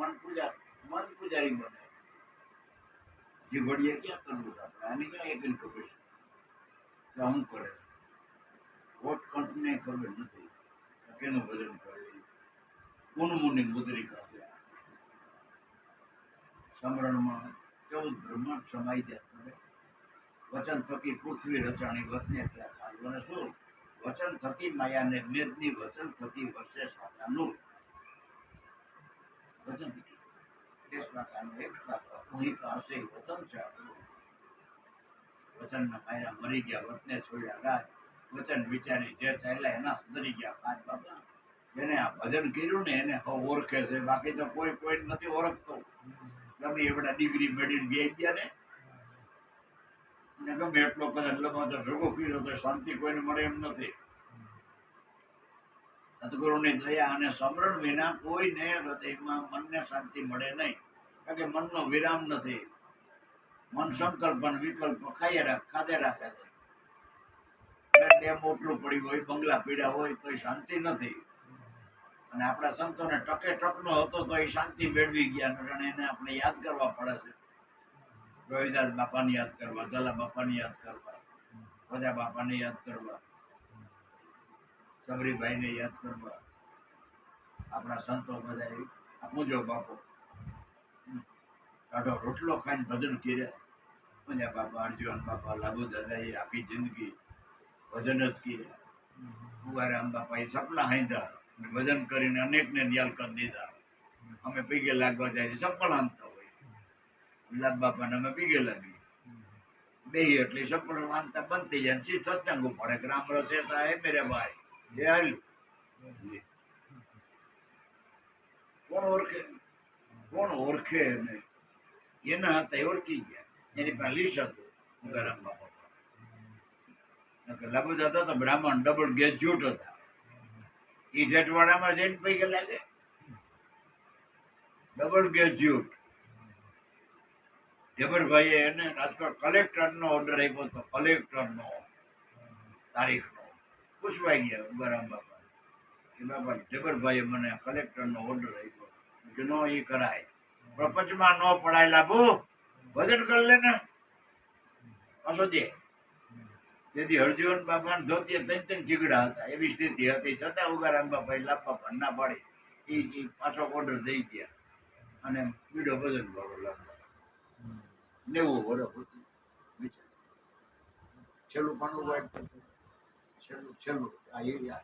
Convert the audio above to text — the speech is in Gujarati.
મન પૂજા મન પૂજારી બને જીવડીએ ક્યાં કરવું આપણે આને ક્યાં એકને ખબર છે? હું કરે વોટ કંપની ખબર નથી કેનું ભજન કરે કોનું મુનિ મુદ્રિકા છે? સમરણમાં ચૌદ બ્રહ્માંડ સમાઈ જાય વચન થકી પૃથ્વી રચાણી વતને ત્યાં સાધવાને શું? વચન થકી માયાને મેદની વચન થકી વર્ષે સાધાનું વચન થકી એ શ્વાસાનું એક શ્વાસ હશે વચન છે વચનના પાયરા મરી ગયા, વતને છોડ્યા રાજ. વચન વિચારી જે ચાલ્યા એના સુધરી ગયા પાંચ બાબા જેને આ ભજન કર્યું ને એને હવે ઓળખે છે. બાકી તો કોઈ કોઈ નથી ઓળખતો. ગમે એવડા ડિગ્રી મેળવીને બે ગયા ને. ને ગમે એટલો કદાચ લબાતો ભેગો કર્યો તો શાંતિ કોઈને મળે એમ નથી. સદગુરુની દયા અને સમરણ વિના કોઈને હૃદયમાં મનને શાંતિ મળે નહીં. કારણ કે મનનો વિરામ નથી. મન સંકલ્પ અને વિકલ્પ ખાઈ રાખ, ખાધે રાખે છે. ડેમ ઓટલું પડી હોય, બંગલા પીડા હોય, તો શાંતિ નથી. અને આપણા સંતોને ટકે ટકનો હતો, તો એ શાંતિ મેળવી ગયા અને એને આપણે યાદ કરવા પડે છે. રોહિદાસ બાપાને યાદ કરવા ગલા બાપાને યાદ કરવા બધા બાપાને યાદ કરવા, સબરીભાઈને યાદ કરવા. આપણા સંતો બધા આપું જો બાપો. કાઢો રોટલો ખાઈને ભજન કર્યા. બધા બાપા અર્જુન, બાપા લાભુ દાદાએ આપી જિંદગી ભજન જ કર્યા. ઉગારામ બાપાએ સપના હાંધા અને ભજન કરીને અનેકને નિયાલ કરી દીધા. અમે પીગે લાગવા જાય સફળ આમતા હોય. લાભ બાપાને અમે પીગે લાગી બે એટલે સફળ માનતા બંધ થઈ જાય સી સત્સંગ પડે ગ્રામ રામ રસે હે મેરે ભાઈ. જે હાલ કોણ ઓળખે? કોણ ઓળખે એને? એના હતા એ ઓળખી ગયા. એની પાસે લીસ હતું ગરમ બાપા. લાભુ હતા, બ્રાહ્મણ ડબલ ગ્રેજ્યુએટ હતા. એ જેઠવાડામાં જઈને પૈકી લાગે ડબલ ગ્રેજ્યુએટ જબરભાઈએ એને રાજકોટ કલેક્ટરનો ઓર્ડર આપ્યો હતો, કલેક્ટરનો. તારીખનો. પૂછવાઈ ગયા ઉગારામ બાપા. કે બાપા, જબરભાઈએ મને કલેક્ટરનો ઓર્ડર આપ્યો નો એ કરાય. પ્રપંચમાં ન પડાય લાભો ભજન કરી લે ને. પાછો દે. તેથી હરજીવન બાપાને ધોતી ત્રણ ત્રણ ચીગડા હતા. એવી સ્થિતિ હતી. છતાં ઉગારામ બાપાએ લાપા પણ ના પાડી. એ પાછો ઓર્ડર દઈ ગયા. અને બીડો ભજન વાળો લાપા નેવું વર્ષ હતું છેલ્લું વાઇટ છેલ્લું છેલ્લું. આ એરિયા